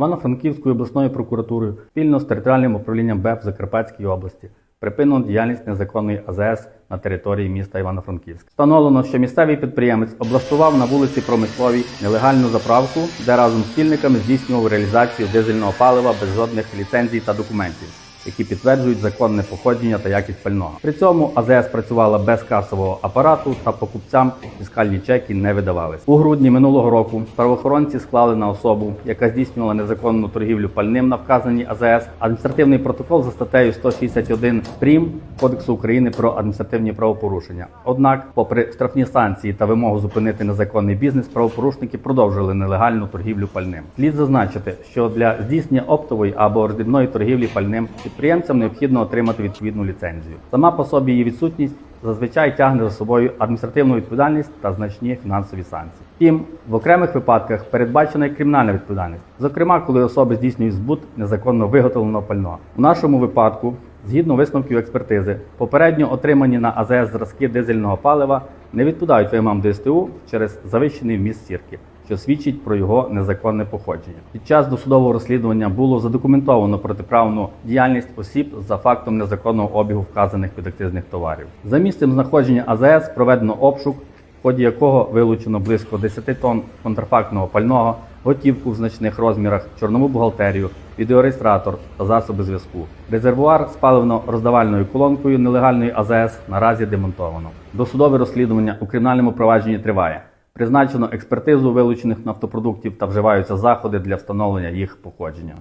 Івано-Франківською обласною прокуратурою спільно з територіальним управлінням БЕП Закарпатської області припинено діяльність незаконної АЗС на території міста Івано-Франківськ. Встановлено, що місцевий підприємець облаштував на вулиці Промисловій нелегальну заправку, де разом з спільниками здійснював реалізацію дизельного палива без жодних ліцензій та документів. Які підтверджують законне походження та якість пального. При цьому АЗС працювала без касового апарату та покупцям фіскальні чеки не видавались. У грудні минулого року правоохоронці склали на особу, яка здійснювала незаконну торгівлю пальним на вказаній АЗС, адміністративний протокол за статтею 161 прим Кодексу України про адміністративні правопорушення. Однак, попри штрафні санкції та вимогу зупинити незаконний бізнес, правопорушники продовжили нелегальну торгівлю пальним. Слід зазначити, що для здійснення оптової або роздрібної торгівлі пальним підприємцям необхідно отримати відповідну ліцензію. Сама по собі її відсутність зазвичай тягне за собою адміністративну відповідальність та значні фінансові санкції. Втім, в окремих випадках передбачена і кримінальна відповідальність, зокрема, коли особи здійснюють збут незаконно виготовленого пального. У нашому випадку, згідно висновків експертизи, попередньо отримані на АЗС зразки дизельного палива не відповідають вимогам ДСТУ через завищений вміст сірки що свідчить про його незаконне походження. Під час досудового розслідування було задокументовано протиправну діяльність осіб за фактом незаконного обігу вказаних підакцизних товарів. За місцем знаходження АЗС проведено обшук, в ході якого вилучено близько 10 тонн контрафактного пального, готівку в значних розмірах, чорнову бухгалтерію, відеореєстратор та засоби зв'язку. Резервуар з паливно-роздавальною колонкою нелегальної АЗС наразі демонтовано. Досудове розслідування у кримінальному провадженні триває. Призначено експертизу вилучених нафтопродуктів та вживаються заходи для встановлення їх походження.